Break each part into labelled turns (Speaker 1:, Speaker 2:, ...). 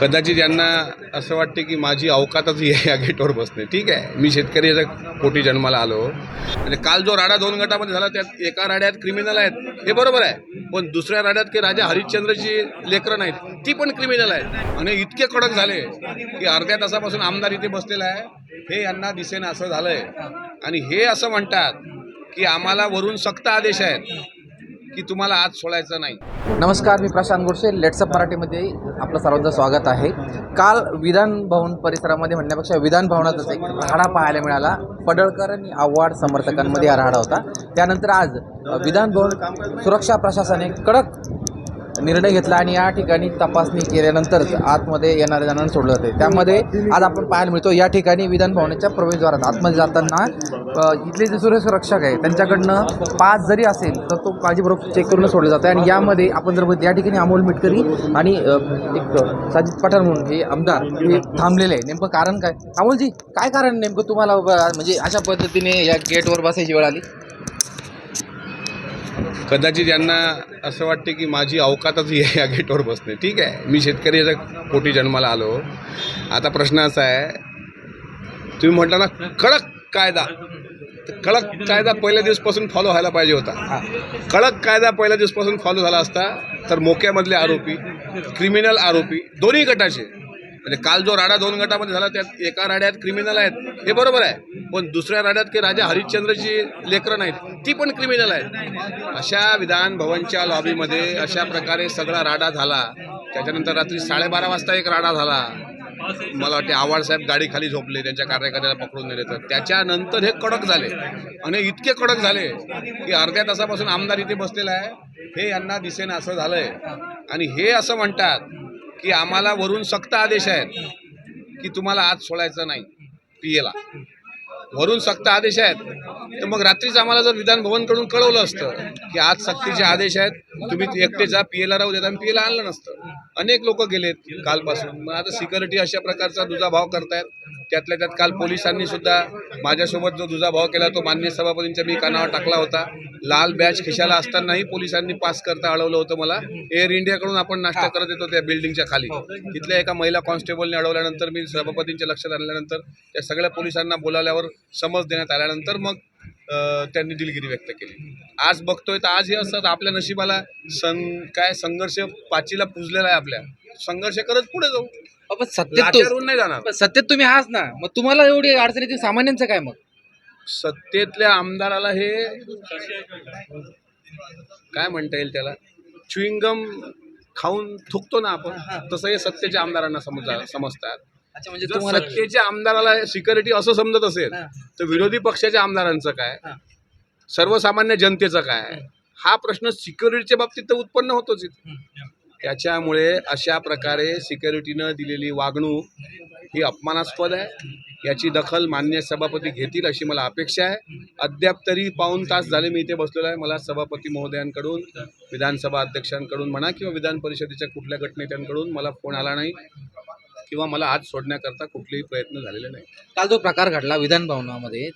Speaker 1: कदाचित यांना असं वाटते की माझी अवकातच या गेटवर बसणे ठीक आहे. मी शेतकऱ्याच्या पोटी जन्माला आलो. म्हणजे काल जो राडा दोन गटामध्ये झाला त्यात एका राड्यात क्रिमिनल आहेत. हे बरोबर आहे. पण दुसऱ्या राड्यात की राजा हरिश्चंद्रची लेकरं नाहीत ती पण क्रिमिनल आहेत. आणि इतके कडक झाले की अर्ध्या तासापासून आमदार इथे बसलेला आहे. हे यांना दिसेन असं झालंय. आणि हे असं म्हणतात की आम्हाला वरून सक्त आदेश आहेत. की तुम्हाला आज सोडायचं नाही.
Speaker 2: नमस्कार मी प्रशांत गोडसे. लेट्सअप मराठीमध्ये आपलं सर्वांचं स्वागत आहे. काल विधान भवन परिसरामध्ये म्हणण्यापेक्षा विधान भवनातच एक राडा पाहायला मिळाला. पडळकर आणि आव्हाड समर्थकांमध्ये हा राहाडा होता. त्यानंतर आज विधानभवन विधान भवन सुरक्षा प्रशासनाने कडक निर्णय घेतला आणि या ठिकाणी तपासणी केल्यानंतरच आतमध्ये येणाऱ्या जणांना सोडलं जाते. त्यामध्ये आज आपण पाहायला मिळतो या ठिकाणी विधान भवनाच्या प्रवेशद्वारात आतमध्ये जाताना इथले जे सुरक्षक आहे त्यांच्याकडनं पास जरी असेल तर तो काळजीपूर्वक चेक करून सोडलं जातं आणि यामध्ये आपण जर या ठिकाणी अमोल मिटकरी आणि एक साजिद पठाण म्हणून हे आमदार हे थांबलेले आहे नेमकं कारण काय? अमोलजी काय कारण नेमकं तुम्हाला म्हणजे अशा पद्धतीने या गेटवर बसायची वेळ आली?
Speaker 1: कदाचित यांना असं वाटते की माझी अवकातच ही आहे या गेटवर बसणे ठीक आहे. मी शेतकरी याच्या पोटी जन्माला आलो. आता प्रश्न असा आहे तुम्ही म्हटलं ना कडक कायदा. कडक कायदा पहिल्या दिवसपासून फॉलो व्हायला पाहिजे होता. कडक कायदा पहिल्या दिवसपासून फॉलो झाला असता तर मोक्यामधले आरोपी क्रिमिनल आरोपी दोन्ही गटाचे म्हणजे काल जो राडा दोन गटामध्ये झाला त्यात एका राड्यात क्रिमिनल आहेत. हे बरोबर आहे. पण दुसऱ्या राड्यात की राजा हरिश्चंद्रची लेकरं नाहीत. ती पण क्रिमिनल आहेत. अशा विधान भवनच्या लॉबीमध्ये अशा प्रकारे सगळा राडा झाला. त्याच्यानंतर रात्री साडेबारा वाजता एक राडा झाला. मला वाटते आव्हाडसाहेब गाडीखाली झोपले त्यांच्या कार्यकर्त्याला पकडून नेले. तर त्याच्यानंतर हे कडक झाले. आणि इतके कडक झाले की अर्ध्या तासापासून आमदार इथे बसलेला आहे. हे यांना दिसेन असं झालंय. आणि हे असं म्हणतात की आम्हाला वरून सक्त आदेश आहेत की तुम्हाला आज सोडायचं नाही पी एला वरून सक्त आदेश आहेत तर मग रात्रीच आम्हाला जर विधान भवनकडून कळवलं असतं की आज सक्तीचे आदेश आहेत तुम्ही एकटे जा पीएला राहू देत पी एला आणलं नसतं. अनेक लोक गेलेत कालपासून. मग आता सिक्युरिटी अशा प्रकारचा दुजाभाव करतायत. त्यातल्या त्यात काल पोलिसांनी सुद्धा माझ्यासोबत जो दुजाभाव केला तो मान्य सभापतींच्या मी कानावर टाकला होता. लाल बॅच खिशाला असतानाही पोलिसांनी पास करता अडवलं होतं मला. एअर इंडियाकडून आपण नाश्ता करत येतो त्या बिल्डिंगच्या खाली. तिथल्या एका महिला कॉन्स्टेबलने अडवल्यानंतर मी सभापतींच्या लक्षात आणल्यानंतर त्या सगळ्या पोलिसांना बोलावल्यावर समज देण्यात आल्यानंतर मग त्यांनी दिलगिरी व्यक्त केली. आज बघतोय तर आज हे असं तर आपल्या नशिबाला सं काय संघर्ष पाचीला पुजलेला आहे आपल्या. संघर्ष करत पुढे जाऊ.
Speaker 2: पण सत्तेत
Speaker 1: लाचारून नाही जाणार.
Speaker 2: तो- सत्तेत तुम्ही आहात ना. मग तुम्हाला एवढी अडचण येते सामान्यांचं काय मग?
Speaker 1: सत्तेतल्या आमदाराला हे काय म्हणता येईल त्याला? च्युइंगम खाऊन थुकतो ना आपण तसं हे सत्तेच्या आमदारांना समजा समजतात.
Speaker 2: अच्छा म्हणजे
Speaker 1: जर
Speaker 2: तुम्हाला
Speaker 1: सत्तेच्या आमदाराला सिक्युरिटी असं समजत असेल
Speaker 2: हा.
Speaker 1: तर विरोधी पक्षाच्या आमदारांचं काय?
Speaker 2: हा.
Speaker 1: सर्वसामान्य जनतेचं काय? हा प्रश्न सिक्युरिटीच्या बाबतीत तर उत्पन्न होतोच इथे. त्याच्यामुळे अशा प्रकारे सिक्युरिटीनं दिलेली वागणूक ही अपमानास्पद आहे. याची दखल मान्य सभापती घेतील अशी मला अपेक्षा आहे. अद्याप तरी पाऊण तास झाले मी इथे बसलेलो आहे. मला सभापती महोदयांकडून विधानसभा अध्यक्षांकडून म्हणा किंवा विधान परिषदेच्या कुठल्या गटनेत्यांकडून मला फोन आला नाही किंवा मला आज सोडण्याकरता कुठलेही प्रयत्न झालेले नाही.
Speaker 2: काल जो प्रकार घडला विधान भवनामध्ये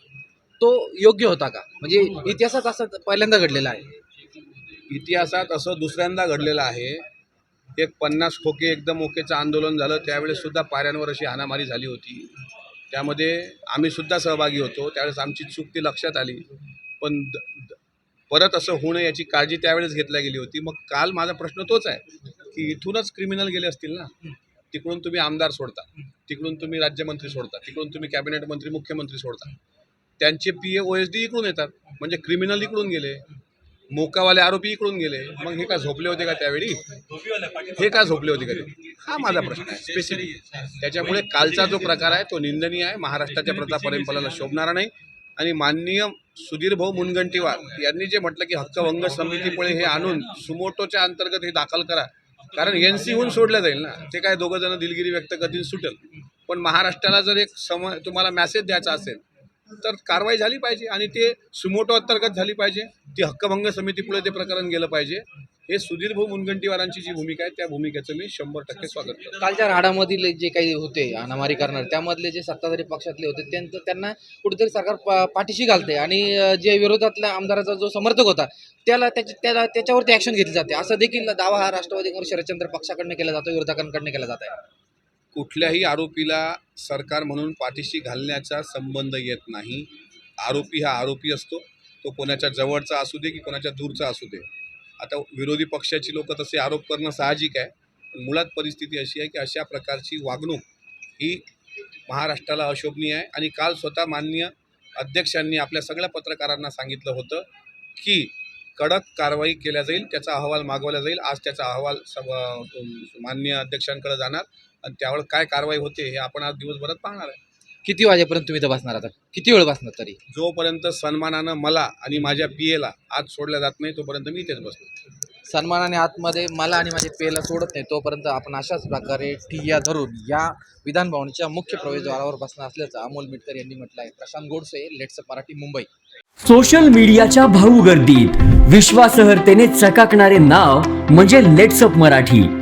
Speaker 2: तो योग्य होता का? म्हणजे इतिहासात असं पहिल्यांदा घडलेला आहे.
Speaker 1: इतिहासात असं दुसऱ्यांदा घडलेलं आहे. एक पन्नास खोके एकदम ओकेचं आंदोलन झालं. त्यावेळेससुद्धा पाऱ्यांवर अशी हाणामारी झाली होती. त्यामध्ये आम्हीसुद्धा सहभागी होतो. त्यावेळेस आमची चूक ती लक्षात आली. पण द- द- परत असं होऊ नये याची काळजी त्यावेळेस घेतल्या गेली होती. मग काल माझा प्रश्न तोच आहे की इथूनच क्रिमिनल गेले असतील ना? तिकडून तुम्ही आमदार सोडता. तिकडून तुम्ही राज्यमंत्री सोडता. तिकडून तुम्ही कॅबिनेट मंत्री मुख्यमंत्री सोडता. त्यांचे P A O S D इकडून येतात. म्हणजे क्रिमिनल इकडून गेले. मोकावाले आरोपी इकडून गेले. मग हे का झोपले होते का त्यावेळी? हे का झोपले होते का ते? हा माझा प्रश्न आहे. स्पेसिफिक त्याच्यामुळे कालचा जो प्रकार आहे तो निंदनीय आहे. महाराष्ट्राच्या प्रथा परंपराला शोभणारा नाही. आणि माननीय सुधीर भाऊ मुनगंटीवार यांनी जे म्हटलं की हक्कभंग समितीमुळे हे आणून सुमोटोच्या अंतर्गत हे दाखल करा. कारण एन सीहून सोडलं जाईल ना. ते काय दोघं जण दिलगिरी व्यक्त करतील सुटेल. पण महाराष्ट्राला जर एक सम तुम्हाला मॅसेज द्यायचा असेल तर कारवाई झाली पाहिजे आणि ते सुमोटो अंतर्गत झाली पाहिजे. ती हक्कभंग समितीपुढे ते प्रकरण गेलं पाहिजे. हे सुधीर भाऊ मुनगंटीवारांची जी भूमिका आहे त्या भूमिकेचं मी शंभर टक्के स्वागत करतो.
Speaker 2: कालच्या राडामधील जे काही होते अनामारी करणार त्यामधले जे सत्ताधारी पक्षातले होते त्यांचं त्यांना कुठेतरी सरकार पा- पाठीशी घालते आणि जे विरोधातल्या आमदाराचा जो समर्थक होता त्याला त्याच्या त्याला त्याच्यावरती ॲक्शन घेतली जाते. असं देखील दावा हा राष्ट्रवादी काँग्रेस शरदचंद्र पक्षाकडनं केला जातो विरोधकांकडनं केला जात आहे
Speaker 1: कुठल्याही आरोपीला सरकार म्हणून पाठीशी घालण्याचा संबंध येत नाही. आरोपी हा आरोपी असतो. तो कोणाच्या जवळचा असू दे की कोणाच्या दूरचा असू दे. आता विरोधी पक्षाची लोक तसे आरोप करणं साहजिक आहे. पण मुळात परिस्थिती अशी आहे की अशा प्रकारची वागणूक ही महाराष्ट्राला अशोभनीय आहे. आणि काल स्वतः माननीय अध्यक्षांनी आपल्या सगळ्या पत्रकारांना सांगितलं होतं की कडक कारवाई केल्या जाईल त्याचा अहवाल मागवला जाईल. आज त्याचा अहवाल सब माननीय अध्यक्षांकडे जाणार. आणि त्यावर काय कारवाई होते हे आपण आज दिवसभरात पाहणार आहे.
Speaker 2: किती वाजेपर्यंत तुम्ही इथं बसणार आता? किती वेळ बसणार तरी?
Speaker 1: जोपर्यंत सन्मानानं मला आणि माझ्या पी एला आज सोडल्या जात नाही तोपर्यंत मी इथेच बसतो.
Speaker 2: सन्मानाने आतमध्ये मला आणि माझे पेला सोडत नाही तोपर्यंत आपण अशाच प्रकारे ठिय्या धरून या विधान भवनाच्या मुख्य प्रवेशद्वारावर बसणार असल्याचं अमोल मिटकर यांनी म्हटलं आहे प्रशांत गोडसे लेट्स मराठी मुंबई.
Speaker 3: सोशल मीडियाच्या भाऊ गर्दीत विश्वासार्हतेने चकाकणारे नाव म्हणजे लेट्सअप मराठी.